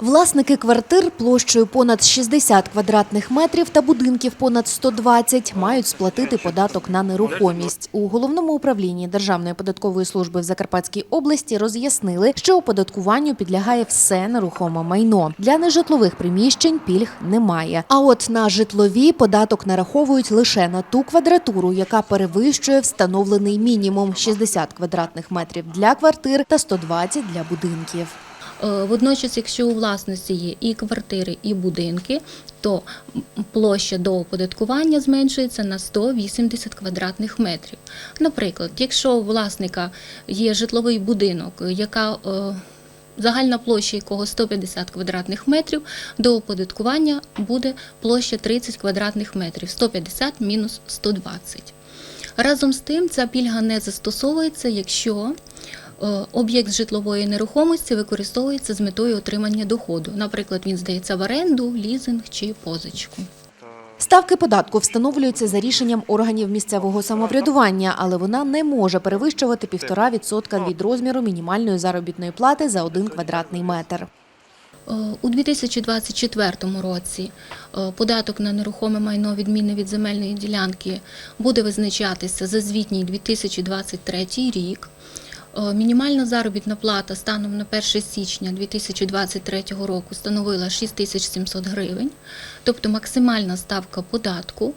Власники квартир площею понад 60 квадратних метрів та будинків понад 120 мають сплатити податок на нерухомість. У головному управлінні Державної податкової служби в Закарпатській області роз'яснили, що оподаткуванню підлягає все нерухоме майно. Для нежитлових приміщень пільг немає. А от на житлові податок нараховують лише на ту квадратуру, яка перевищує встановлений мінімум 60 квадратних метрів для квартир та 120 для будинків. Е, Водночас, якщо у власності є і квартири, і будинки, то площа до оподаткування зменшується на 180 квадратних метрів. Наприклад, якщо у власника є житловий будинок, яка е, Загальна площа якого 150 квадратних метрів, до оподаткування буде площа 30 квадратних метрів, 150 мінус 120. Разом з тим, ця пільга не застосовується, якщо об'єкт житлової нерухомості використовується з метою отримання доходу. Наприклад, він здається в оренду, лізинг чи позичку. Ставки податку встановлюються за рішенням органів місцевого самоврядування, але вона не може перевищувати 1,5% від розміру мінімальної заробітної плати за один квадратний метр. Е, У 2024 році е, податок на нерухоме майно відмінне від земельної ділянки буде визначатися за звітній 2023 рік. Е, Мінімальна заробітна плата станом на 1 січня 2023 року становила 6700 гривень, тобто максимальна ставка податку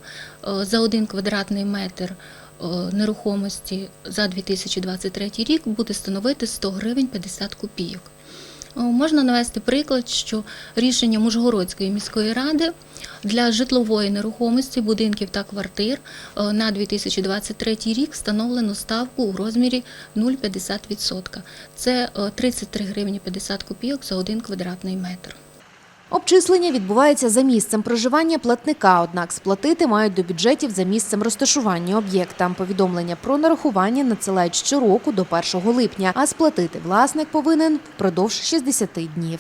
е, за один квадратний метр е, нерухомості за 2023 рік буде становити 100 гривень 50 копійок. О, Можна навести приклад, що рішенням Ужгородської міської ради для житлової нерухомості будинків та квартир е, на 2023 рік встановлено ставку у розмірі 0,50%. Це е, 33 гривні 50 копійок за один квадратний метр. Обчислення відбувається за місцем проживання платника, однак сплатити мають до бюджетів за місцем розташування об'єкта. Повідомлення про нарахування надсилають щороку до 1 липня, а сплатити власник повинен впродовж 60 днів.